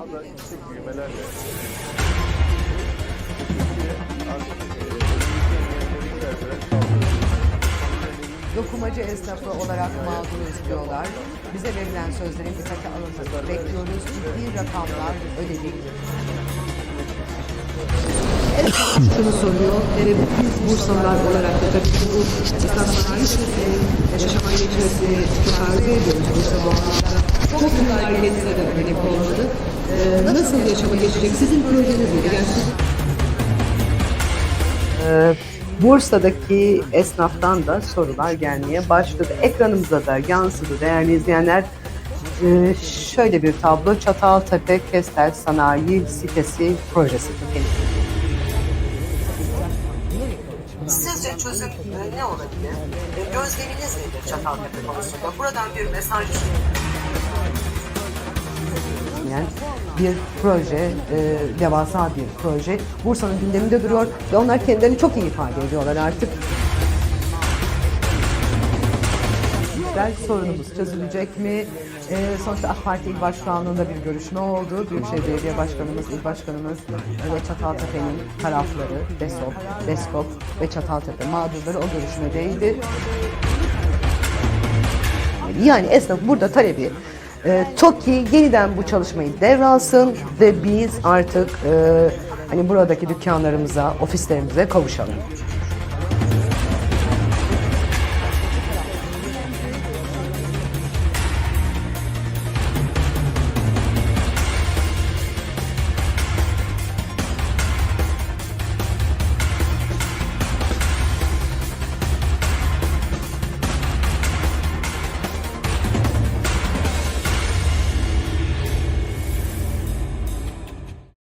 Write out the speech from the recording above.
daha da yüksek büyümelerle Dokumacı esnafı olarak mağduruz diyorlar. Bize verilen sözlerin dikkate alınmasını bekliyoruz. Ciddi rakamlar ödedik. Şunu soruyor. Yani biz Bursalılar olarak da tabii ki bu esnaf sanayi şirketinin yaşama geçmesini çok arzu ediyoruz Bursa bu anlamda. Çok güzel kendisine de örnek olmalı. Ee, nasıl yaşama geçecek? Sizin projeniz nedir? Yani Ee, Bursa'daki esnaftan da sorular gelmeye başladı. Ekranımıza da yansıdı değerli izleyenler. Ee, şöyle bir tablo Çataltepe Kestel Sanayi Sitesi projesi. Sizce çözüm e, ne olabilir? E, Gözleminiz nedir Çataltepe konusunda? Buradan bir mesaj Yani bir proje, e, devasa bir proje. Bursa'nın gündeminde duruyor ve onlar kendilerini çok iyi ifade ediyorlar artık. Güzel sorunumuz çözülecek mi? E, sonuçta AK Parti İl Başkanlığı'nda bir görüşme oldu. Büyükşehir Belediye Başkanımız, İl Başkanımız ve Çataltepe'nin tarafları, BESOP, BESKOP ve Çataltepe mağdurları o görüşmedeydi. Yani esnaf burada talebi e, TOKİ yeniden bu çalışmayı devralsın ve biz artık e, hani buradaki dükkanlarımıza, ofislerimize kavuşalım.